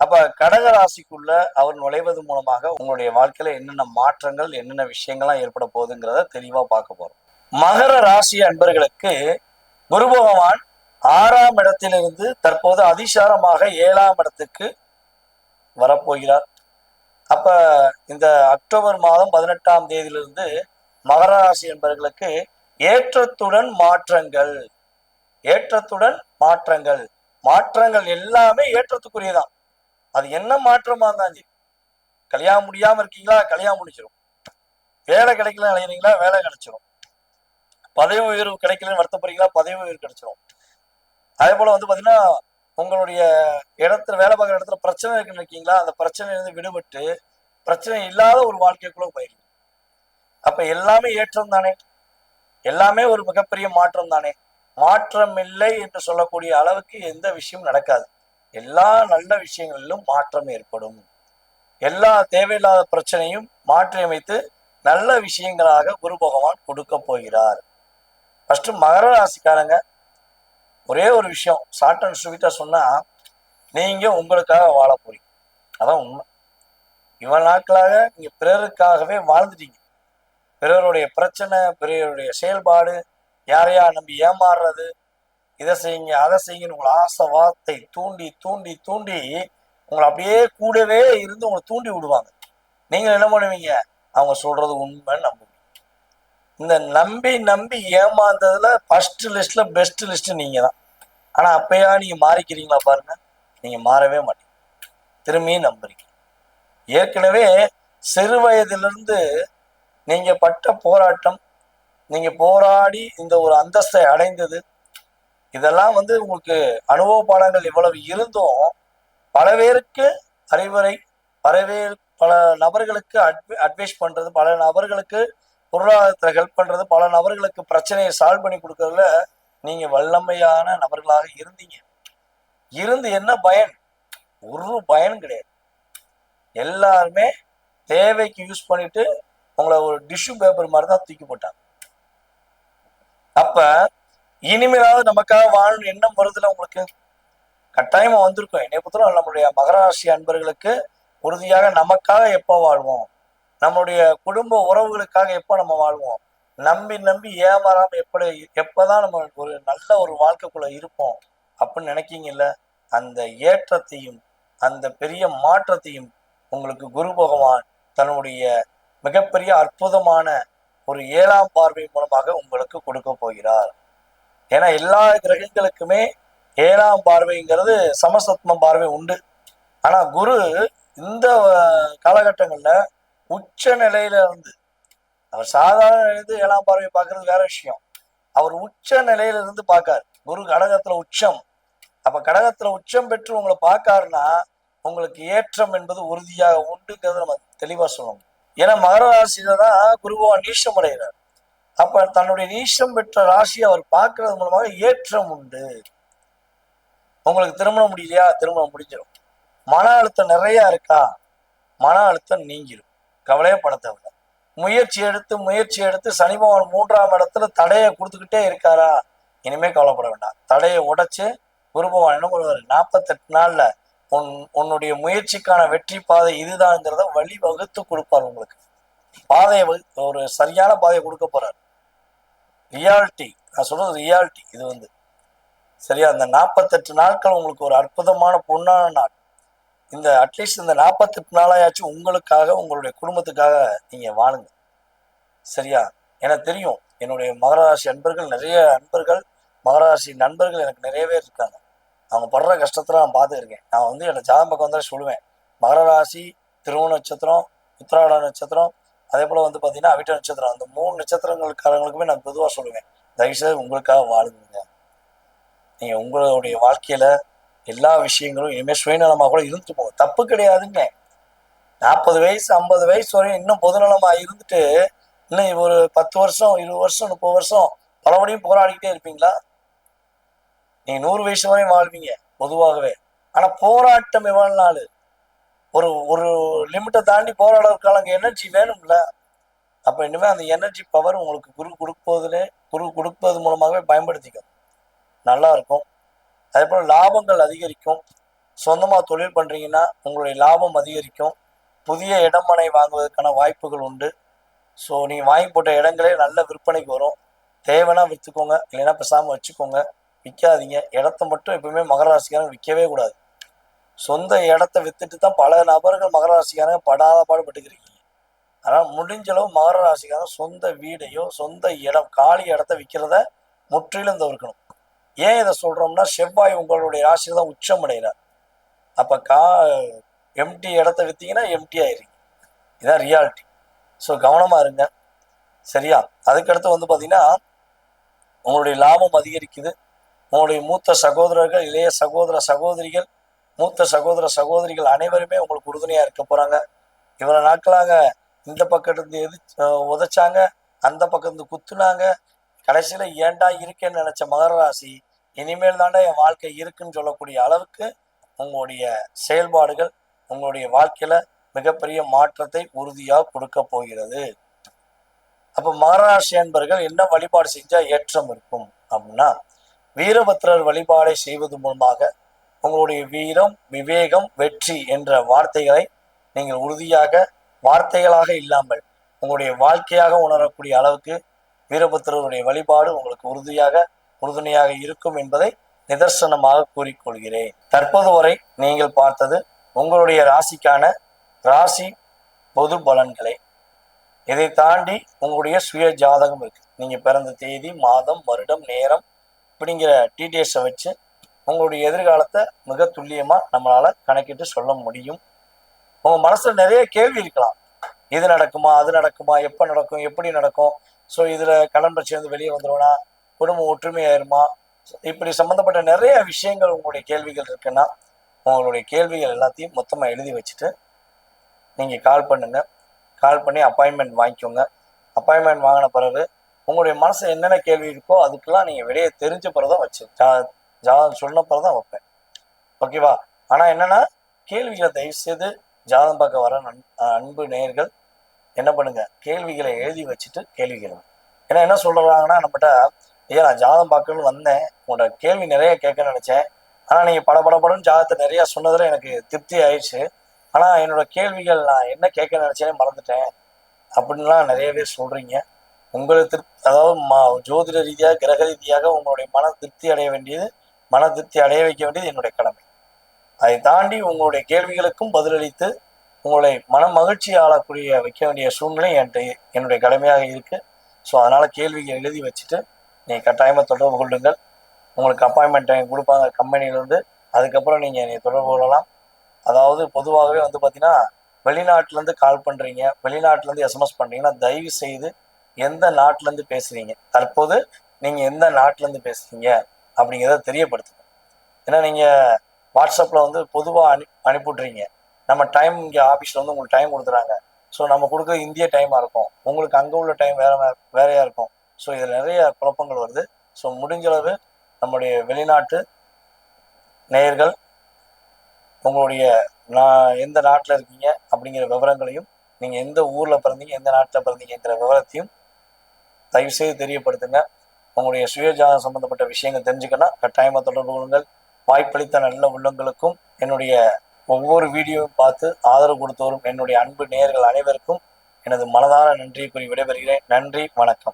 அப்ப கடக ராசிக்குள்ள அவர் நுழைவது மூலமாக உங்களுடைய வாழ்க்கையில என்னென்ன மாற்றங்கள் என்னென்ன விஷயங்கள்லாம் ஏற்பட போகுதுங்கிறத தெளிவா பார்க்க போறோம். மகர ராசி அன்பர்களுக்கு குரு பகவான் ஆறாம் இடத்திலிருந்து தற்போது அதிசாரமாக ஏழாம் இடத்துக்கு வரப்போகிறார். அப்ப இந்த அக்டோபர் மாதம் பதினெட்டாம் தேதியிலிருந்து மகர ராசி என்பவர்களுக்கு ஏற்றத்துடன் மாற்றங்கள் ஏற்றத்துடன் மாற்றங்கள் மாற்றங்கள் எல்லாமே ஏற்றத்துக்குரியதான் அது என்ன மாற்றமா இருந்தாலும் கல்யாணம் முடியாம இருக்கீங்களா? கல்யாணம் முடிச்சிடும் வேலை கிடைக்கல அலையிறீங்களா வேலை கிடைச்சிரும். பதவி உயர்வு கிடைக்கலன்னு வருத்தப்படுறீங்களா பதவி உயர்வு கிடைச்சிரும். அதே போல வந்து பாத்தீங்கன்னா உங்களுடைய இடத்துல வேலை பார்க்குற இடத்துல பிரச்சனை இருக்குன்னு இருக்கீங்களா? அந்த பிரச்சனையிலிருந்து விடுபட்டு பிரச்சனை இல்லாத ஒரு வாழ்க்கைக்குள்ள போயிருக்கு அப்ப எல்லாமே ஏற்றம் தானே. எல்லாமே ஒரு மிகப்பெரிய மாற்றம் தானே. மாற்றம் இல்லை என்று சொல்லக்கூடிய அளவுக்கு எந்த விஷயம் நடக்காது. எல்லா நல்ல விஷயங்களிலும் மாற்றம் ஏற்படும். எல்லா தேவையில்லாத பிரச்சனையும் மாற்றி அமைத்து நல்ல விஷயங்களாக குரு பகவான் கொடுக்க போகிறார். ஃபர்ஸ்ட் மகர ராசிக்காரங்க ஒரே ஒரு விஷயம் ஷார்ட் அண்ட் ஸ்வீட்டா சொன்னா நீங்க உங்களுக்காக வாழ போறீங்க. அதான் உண்மை. இவ்வளவு நாட்களாக நீங்க பிறருக்காகவே வாழ்ந்துட்டீங்க. பிறருடைய பிரச்சனை பிறருடைய செயல்பாடு யாரையா நம்பி ஏமாறுறது இதை செய்யுங்க அதை செய்யுங்கன்னு உங்களை ஆசை வார்த்தை தூண்டி தூண்டி தூண்டி உங்களை அப்படியே கூடவே இருந்து உங்களை தூண்டி விடுவாங்க. நீங்கள் என்ன பண்ணுவீங்க? அவங்க சொல்றது உண்மைன்னு நம்புவீங்க. இந்த நம்பி நம்பி ஏமாந்ததுல ஃபர்ஸ்ட் லிஸ்ட்ல பெஸ்ட் லிஸ்ட் நீங்க தான் ஆனா அப்பயா நீங்க மாறிக்கிறீங்களா பாருங்க. நீங்க மாறவே மாட்டீங்க. திரும்பியும் நம்புறீங்க. ஏற்கனவே சிறு வயதிலிருந்து நீங்க பட்ட போராட்டம் நீங்க போராடி இந்த ஒரு அந்தஸ்தை அடைந்தது இதெல்லாம் வந்து உங்களுக்கு அனுபவ பாடங்கள் இவ்வளவு இருந்தும் பல பேருக்கு அறிவுரை பலவே பல நபர்களுக்கு அட்வை அட்வைஸ் பண்றது பல நபர்களுக்கு பொருளாதாரத்தில் ஹெல்ப் பண்றது பல நபர்களுக்கு பிரச்சனையை சால்வ் பண்ணி கொடுக்கறதுல நீங்க வல்லமையான நபர்களாக இருந்தீங்க. இருந்து என்ன பயன்? ஒரு பயன் கிடையாது. எல்லாருமே தேவைக்கு யூஸ் பண்ணிட்டு உங்களை ஒரு டிஷ்யூ பேப்பர் மாதிரி தான் தூக்கி போட்டாங்க. அப்ப இனிமேலாவது நமக்காக வாழணும் எண்ணம் வருதுல உங்களுக்கு? கட்டாயமா வந்திருக்கும். என்னை பொறுத்தவரை நம்மளுடைய மகராசி அன்பர்களுக்கு உறுதியாக நமக்காக எப்போ வாழ்வோம்? நம்மளுடைய குடும்ப உறவுகளுக்காக எப்போ நம்ம வாழ்வோம்? நம்பி நம்பி ஏமாறாம எப்படி எப்பதான் நம்ம ஒரு நல்ல ஒரு வாழ்க்கைக்குள்ள இருப்போம்? அப்படின்னு நினைக்கிங்கல்ல? அந்த ஏற்றத்தையும் அந்த பெரிய மாற்றத்தையும் உங்களுக்கு குரு பகவான் தன்னுடைய மிகப்பெரிய அற்புதமான ஒரு ஏழாம் பார்வை மூலமாக உங்களுக்கு கொடுக்க போகிறார். ஏன்னா எல்லா கிரகங்களுக்குமே ஏழாம் பார்வைங்கிறது சமசத்மம் பார்வை உண்டு. ஆனா குரு இந்த காலகட்டங்கள்ல உச்ச நிலையில இருந்து அவர் சாதாரண இருந்து ஏழாம் பார்வை பார்க்கறது வேற விஷயம். அவர் உச்ச நிலையில இருந்து பார்க்காரு. குரு கடகத்துல உச்சம். அப்ப கடகத்துல உச்சம் பெற்று உங்களை பார்க்காருன்னா உங்களுக்கு ஏற்றம் என்பது உறுதியாக உண்டுங்கிறத நம்ம தெளிவா சொல்லணும். ஏன்னா மகர ராசியில தான் குருவா நீஷம் அடைகிறார் அப்ப தன்னுடைய நீசம் பெற்ற ராசியை அவர் பார்க்கறது மூலமாக ஏற்றம் உண்டு. உங்களுக்கு திருமணம் முடியலையா? திருமணம் முடிஞ்சிடும் மன அழுத்தம் நிறைய இருக்கா? மன அழுத்தம் நீங்கிடும் கவலையே பட தேவையில்ல. முயற்சி எடுத்து முயற்சி எடுத்து சனி பகவான் மூன்றாம் இடத்துல தடையை கொடுத்துக்கிட்டே இருக்காரா? இனிமே கவலைப்பட வேண்டாம். தடையை உடைச்சு குரு பகவான் என்ன பண்ணுவாரு நாற்பத்தெட்டு நாள்ல உன் உன்னுடைய முயற்சிக்கான வெற்றி பாதை இதுதான்ங்கிறத வழி வகுத்து கொடுப்பார் உங்களுக்கு. பாதையை வகு- ஒரு சரியான பாதையை கொடுக்க போறாரு. ரியாலிட்டி நான் சொல்றது ரியாலிட்டி. இது வந்து சரியா? அந்த நாற்பத்தெட்டு நாட்கள் உங்களுக்கு ஒரு அற்புதமான பொன்னான நாள். இந்த அட்லீஸ்ட் இந்த நாற்பத்தெட்டு நாளாயாச்சும் உங்களுக்காக உங்களுடைய குடும்பத்துக்காக நீங்கள் வாழுங்க. சரியா? எனக்கு தெரியும் என்னுடைய மகராசி அன்பர்கள் நிறைய அன்பர்கள் மகராசி நண்பர்கள் எனக்கு நிறைய பேர் இருக்காங்க. அவங்க படுற கஷ்டத்தில் நான் பார்த்துருக்கேன் நான் வந்து என்னை ஜாதகம் பக்கம் வந்தால் சொல்லுவேன். மகர ராசி திருவோண நட்சத்திரம் உத்திராட நட்சத்திரம் அதே போல் வந்து பார்த்தீங்கன்னா அவிட்ட நட்சத்திரம். அந்த மூணு நட்சத்திரங்களுக்காரங்களுக்குமே நான் பொதுவாக சொல்லுவேன். தயவுசெய்து உங்களுக்காக வாழுங்க நீங்கள் உங்களுடைய வாழ்க்கையில் எல்லா விஷயங்களும் இனிமேல் சுயநலமாக கூட இருந்துட்டு போகும் தப்பு கிடையாதுங்க. நாற்பது வயசு ஐம்பது வயசு வரையும் இன்னும் பொதுநலமாக இருந்துட்டு இன்னும் ஒரு பத்து வருஷம் இருபது வருஷம் முப்பது வருஷம் பலபடியும் போராடிக்கிட்டே இருப்பீங்களா? நீங்கள் நூறு வயசு வரையும் வாழ்வீங்க பொதுவாகவே. ஆனால் போராட்டம் எவ்வளோ நாள்? ஒரு ஒரு லிமிட்டை தாண்டி போராடுறதுக்கு அங்கே எனர்ஜி வேணும்ல. அப்போ இனிமே அந்த எனர்ஜி பவர் உங்களுக்கு குரு கொடுப்பதிலே குரு கொடுப்பது மூலமாகவே பயன்படுத்திக்கும் நல்லா இருக்கும். அதே போல் லாபங்கள் அதிகரிக்கும். சொந்தமாக தொழில் பண்ணுறீங்கன்னா உங்களுடைய லாபம் அதிகரிக்கும். புதிய இடமனை வாங்குவதற்கான வாய்ப்புகள் உண்டு. ஸோ நீங்கள் வாங்கி போட்ட இடங்களே நல்ல விற்பனைக்கு வரும். தேவைன்னா விற்றுக்கோங்க இல்லைன்னா பேசாமல் வச்சுக்கோங்க. விற்காதீங்க இடத்த மட்டும் எப்பவுமே மகராசிக்காரங்க விற்கவே கூடாது. சொந்த இடத்த வித்துட்டு தான் பல நபர்கள் மகர ராசிக்காரங்க படாத பாடுபட்டுக்கிறீங்க ஆனால் முடிஞ்ச அளவு மகர ராசிக்காரங்க சொந்த வீடையோ சொந்த இடம் காலி இடத்த விற்கிறத முற்றிலும் தவிர்க்கணும். ஏன் இதை சொல்கிறோம்னா செவ்வாய் உங்களுடைய ராசியில் தான் உச்சம் அடைகிறார். அப்போ கா எம்டி இடத்த விற்றீங்கன்னா எம்டி ஆயிருங்க. இதான் ரியாலிட்டி ஸோ கவனமாக இருங்க. சரியா? அதுக்கடுத்து வந்து பார்த்தீங்கன்னா உங்களுடைய லாபம் அதிகரிக்குது. உங்களுடைய மூத்த சகோதரர்கள் இளைய சகோதர சகோதரிகள் மூத்த சகோதர சகோதரிகள் அனைவருமே உங்களுக்கு உறுதுணையாக இருக்க போறாங்க. இவ்வளவு நாட்களாக இந்த பக்கம் இருந்து எது உதைச்சாங்க அந்த பக்கம் இருந்து குத்துனாங்க. கடைசியில ஏன்டா இருக்கேன்னு நினச்ச மகர ராசி இனிமேல் தாண்டா என் வாழ்க்கை இருக்குன்னு சொல்லக்கூடிய அளவுக்கு உங்களுடைய செயல்பாடுகள் உங்களுடைய வாழ்க்கையில மிகப்பெரிய மாற்றத்தை உறுதியாக கொடுக்க போகிறது. அப்போ மகராசி என்பர்கள் என்ன வழிபாடு செஞ்சால் ஏற்றம் இருக்கும்? அப்படின்னா வீரபத்ரர் வழிபாடை செய்வது மூலமாக உங்களுடைய வீரம் விவேகம் வெற்றி என்ற வார்த்தைகளை நீங்கள் உறுதியாக வார்த்தைகளாக இல்லாமல் உங்களுடைய வாழ்க்கையாக உணரக்கூடிய அளவுக்கு வீரபத்ரருடைய வழிபாடு உங்களுக்கு உறுதியாக உறுதுணையாக இருக்கும் என்பதை நிதர்சனமாக கூறிக்கொள்கிறேன். தற்போது வரை நீங்கள் பார்த்தது உங்களுடைய ராசிக்கான ராசி பொது பலன்களை. இதை தாண்டி உங்களுடைய சுய ஜாதகம் இருக்கு. நீங்க பிறந்த தேதி மாதம் வருடம் நேரம் இப்படிங்கிற டீட்டெயில்ஸை வச்சு உங்களுடைய எதிர்காலத்தை மிக துல்லியமாக நம்மளால கணக்கிட்டு சொல்ல முடியும். உங்கள் மனசில் நிறைய கேள்வி இருக்கலாம். இது நடக்குமா அது நடக்குமா எப்போ நடக்கும் எப்படி நடக்கும்? ஸோ இதில் கடன் பிரச்சனை வந்து வெளியே வந்துருவனா குடும்பம் ஒற்றுமையாயிருமா இப்படி சம்மந்தப்பட்ட நிறைய விஷயங்கள் உங்களுடைய கேள்விகள் இருக்குன்னா உங்களுடைய கேள்விகள் எல்லாத்தையும் மொத்தமாக எழுதி வச்சுட்டு நீங்கள் கால் பண்ணுங்க. கால் பண்ணி அப்பாயின்மெண்ட் வாங்கிக்கோங்க. அப்பாயின்மெண்ட் வாங்கின பிறகு உங்களுடைய மனசு என்னென்ன கேள்வி இருக்கோ அதுக்கெல்லாம் நீங்கள் வெளியே தெரிஞ்ச பிறகு தான் வச்சு ஜாதகம் சொன்னப்பறம் தான் வைப்பேன். ஓகேவா ஆனால் என்னென்னா கேள்விகளை தயவு செய்து ஜாதகம் பார்க்க வர நன் அன்பு நேயர்கள் என்ன பண்ணுங்க? கேள்விகளை எழுதி வச்சுட்டு கேள்விகள் ஏன்னா என்ன சொல்கிறாங்கன்னா நம்மகிட்ட ஐயா நான் ஜாதகம் பார்க்கணும்னு வந்தேன். உங்களோட கேள்வி நிறைய கேட்க நினச்சேன். ஆனால் நீங்கள் பட பட படன்னு ஜாதகத்தை நிறையா சொன்னதில் எனக்கு திருப்தி ஆயிடுச்சு. ஆனால் என்னோட கேள்விகள் நான் என்ன கேட்க நினச்சேனே மறந்துட்டேன். அப்படின்லாம் நிறைய பேர் சொல்கிறீங்க உங்களுக்கு திருப்தி அதாவது மா ஜோதிட ரீதியாக கிரக ரீதியாக உங்களுடைய மன திருப்தி அடைய வேண்டியது மன திருப்தி அடைய வைக்க வேண்டியது என்னுடைய கடமை. அதை தாண்டி உங்களுடைய கேள்விகளுக்கும் பதிலளித்து உங்களை மன மகிழ்ச்சி ஆளக்கூடிய வைக்க வேண்டிய சூழ்நிலை என்கிட்ட என்னுடைய கடமையாக இருக்கு. ஸோ அதனால கேள்விகள் எழுதி வச்சுட்டு நீங்கள் கட்டாயமாக தொடர்பு கொள்ளுங்கள். உங்களுக்கு அப்பாயின்மெண்ட் டைம் கொடுப்பாங்க கம்பெனிலேருந்து அதுக்கப்புறம் நீங்கள் என்னை தொடர்பு கொள்ளலாம். அதாவது பொதுவாகவே வந்து பார்த்தீங்கன்னா வெளிநாட்டிலேருந்து கால் பண்ணுறீங்க வெளிநாட்டிலேருந்து எஸ்எம்எஸ் பண்ணுறீங்கன்னா தயவு செய்து எந்த நாட்டிலேருந்து பேசுகிறீங்க தற்போது நீங்கள் எந்த நாட்டிலேருந்து பேசுகிறீங்க அப்படிங்கிறத தெரியப்படுத்துங்க. ஏன்னா நீங்கள் வாட்ஸ்அப்பில் வந்து பொதுவாக அனு அனுப்பிவிட்றீங்க நம்ம டைம் இங்கே ஆஃபீஸில் வந்து உங்களுக்கு டைம் கொடுத்துறாங்க ஸோ நம்ம கொடுக்குற இந்திய டைமாக இருக்கும். உங்களுக்கு அங்கே உள்ள டைம் வேற வேறையாக இருக்கும். ஸோ இதில் நிறைய குழப்பங்கள் வருது. ஸோ முடிஞ்ச அளவு நம்முடைய வெளிநாட்டு நேயர்கள் உங்களுடைய நான் எந்த நாட்டில் இருக்கீங்க அப்படிங்கிற விவரங்களையும் நீங்கள் எந்த ஊரில் பிறந்தீங்க எந்த நாட்டில் பிறந்தீங்கங்கிற விவரத்தையும் தயவுசெய்து தெரியப்படுத்துங்க. உங்களுடைய சுயஜாதம் சம்பந்தப்பட்ட விஷயங்கள் தெரிஞ்சுக்கணும் கட்டாயமாக தொடர்பு கொள்ளுங்கள். வாய்ப்பளித்த நல்ல உள்ளங்களுக்கும் என்னுடைய ஒவ்வொரு வீடியோவும் பார்த்து ஆதரவு கொடுத்து வரும் என்னுடைய அன்பு நேயர்கள் அனைவருக்கும் எனது மனதார நன்றியை கூறி விடைபெறுகிறேன். நன்றி வணக்கம்.